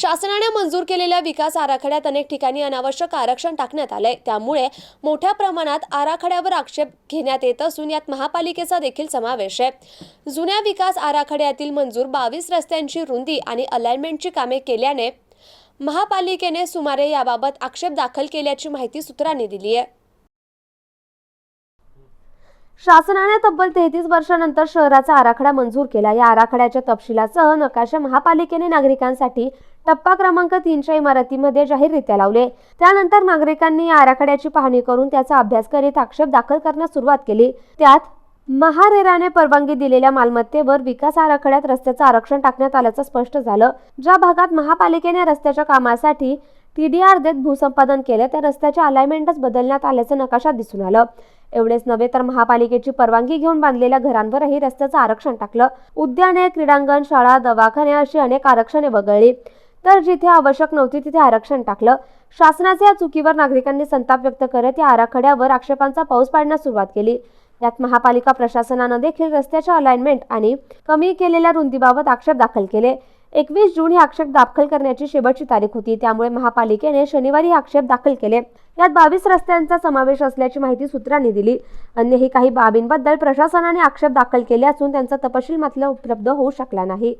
शासनाने मंजूर केलेल्या विकास आराखड्यात अनेक ठिकाणी अनावश्यक आरक्षण टाकण्यात आलंय. त्यामुळे मोठ्या प्रमाणात आराखड्यावर आक्षेप घेण्यात येत असून यात महापालिकेचा देखील समावेश आहे. जुन्या विकास आराखड्यातील मंजूर बावीस रस्त्यांची रुंदी आणि अलाइनमेंटची कामे केल्याने महापालिकेने सुमारे याबाबत आक्षेप दाखल केल्याची माहिती सूत्रांनी दिली आहे. शासनाने तब्बल तेहतीस वर्षानंतर शहराचा आराखडा मंजूर केला. या आराखड्याच्या तपशिलासह नकाशा महापालिकेने नागरिकांसाठी टप्पा क्रमांक तीनच्या इमारतीमध्ये जाहीररित्या लावले. त्यानंतर नागरिकांनी या आराखड्याची पाहणी करून त्याचा अभ्यास करीत आक्षेप दाखल करण्यास सुरुवात केली. त्यात महारेराने परवानगी दिलेल्या मालमत्तेवर विकास आराखड्यात रस्त्याचं आरक्षण टाकण्यात आल्याचं स्पष्ट झालं. ज्या भागात महापालिकेने रस्त्याच्या कामासाठी टीडीआर देत भूसंपादन केलं त्या रस्त्याच्या अलाइनमेंटच बदलण्यात आल्याचं नकाशात दिसून आलं. एवढेच नव्हे तर महापालिकेची परवानगी घेऊन बांधलेल्या घरांवरही रस्त्याचं आरक्षण टाकलं. उद्याने क्रीडांगण शाळा दवाखाने अशी अनेक आरक्षणे वगळली. तर जिथे आवश्यक नव्हती तिथे आरक्षण टाकलं. शासनाच्या या चुकीवर नागरिकांनी संताप व्यक्त करत या आराखड्यावर आक्षेपांचा पाऊस पाडण्यास सुरुवात केली. यात महापालिका प्रशासनानं देखील रस्त्याच्या अलाइनमेंट आणि कमी केलेल्या रुंदीबाबत आक्षेप दाखल केले. एकवीस जून ही आक्षेप दाखल करण्याची शेवटची तारीख होती. त्यामुळे महापालिकेने शनिवारी हे आक्षेप दाखल केले. यात बावीस रस्त्यांचा समावेश असल्याची माहिती सूत्रांनी दिली. अन्यही काही बाबींबद्दल प्रशासनाने आक्षेप दाखल केले असून त्यांचा तपशील मात्र उपलब्ध होऊ शकला नाही.